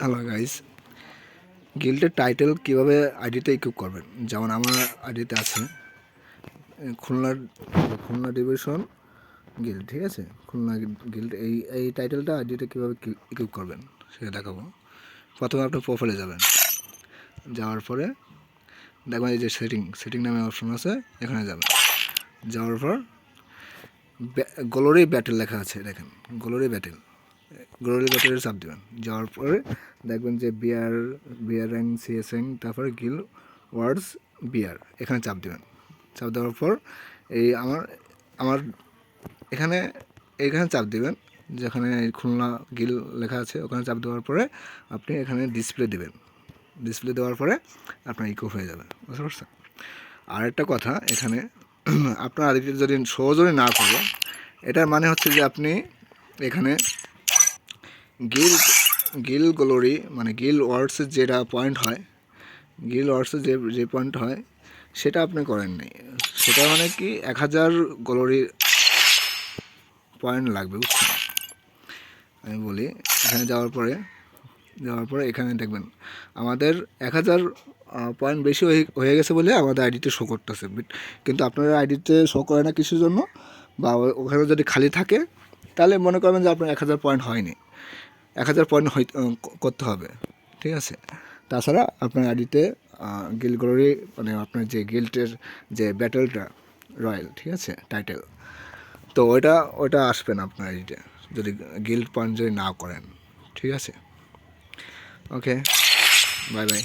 Hello guys গিল্ডের title কীভাবে আইডিতে ইকুইপ করবেন? যেমন আমার আইডিতে আছে খুলনার খুলনা ডিভিশন গিল্ড ঠিক আছে? খুলনা গিল্ড এই এই টাইটেলটা আইডিতে কীভাবে ইকুইপ করবেন, সেটা দেখাবো। প্রথমে আপনি প্রোফাইলে যাবেন। যাওয়ার পরে দেখবেন এই যে সেটিং সেটিং নামে অপশন আছে, এখানে যাবেন। যাওয়ার পর গ্লোরি ব্যাটেল লেখা আছে, দেখেন গ্লোরি ব্যাটেল গ্লোরি ব্যাটেলের চাপ দেবেন। যাওয়ার পরে দেখবেন যে বিয়ার বিয়ার র্যাঙ্ক সিএস র্যাঙ্ক তারপরে গিল ওয়ার্ডস বিয়ার এখানে চাপ দেবেন। চাপ দেওয়ার পর এই আমার আমার এখানে এখানে চাপ দিবেন, যেখানে খুলনা গিল লেখা আছে, ওখানে চাপ দেওয়ার পরে আপনি এখানে ডিসপ্লে দিবেন। ডিসপ্লে দেওয়ার পরে আপনার ইকো হয়ে যাবে, বুঝতে পারছেন? আর একটা কথা, এখানে আপনার আদিত্য যদি সহজরে না করে এটার মানে হচ্ছে যে আপনি এখানে গিল গিল গ্লোরি মানে গিল ওয়ার্ডসের যেটা পয়েন্ট হয়, গিল ওয়ার্ডসের যে যে পয়েন্ট হয়, সেটা আপনি করেন নাই সেটা মানে কি, এক হাজার গ্লোরি পয়েন্ট লাগবে, বুঝছেন? আমি বলি, এখানে যাওয়ার পরে যাওয়ার পরে এখানে দেখবেন, আমাদের এক হাজার পয়েন্ট বেশি হয়ে গেছে বলে আমাদের আইডিতে শো করতেছে। কিন্তু আপনার আইডিতে শো করে না কিছুর জন্য, বা ওখানে যদি খালি থাকে তাহলে মনে করবেন যে আপনার এক হাজার পয়েন্ট হয়নি। এক হাজার পয়েন্ট হই করতে হবে। ঠিক আছে? তাছাড়া আপনার আইডিতে গিল গ্লোরি মানে আপনার যে গিল্টের যে ব্যাটেলটা রয়্যাল, ঠিক আছে? টাইটেল তো ওইটা ওইটা আসবে না আপনার আইডিতে, যদি গিল্ড পয়েন্ট যদি না করেন। ঠিক আছে? Okay bye bye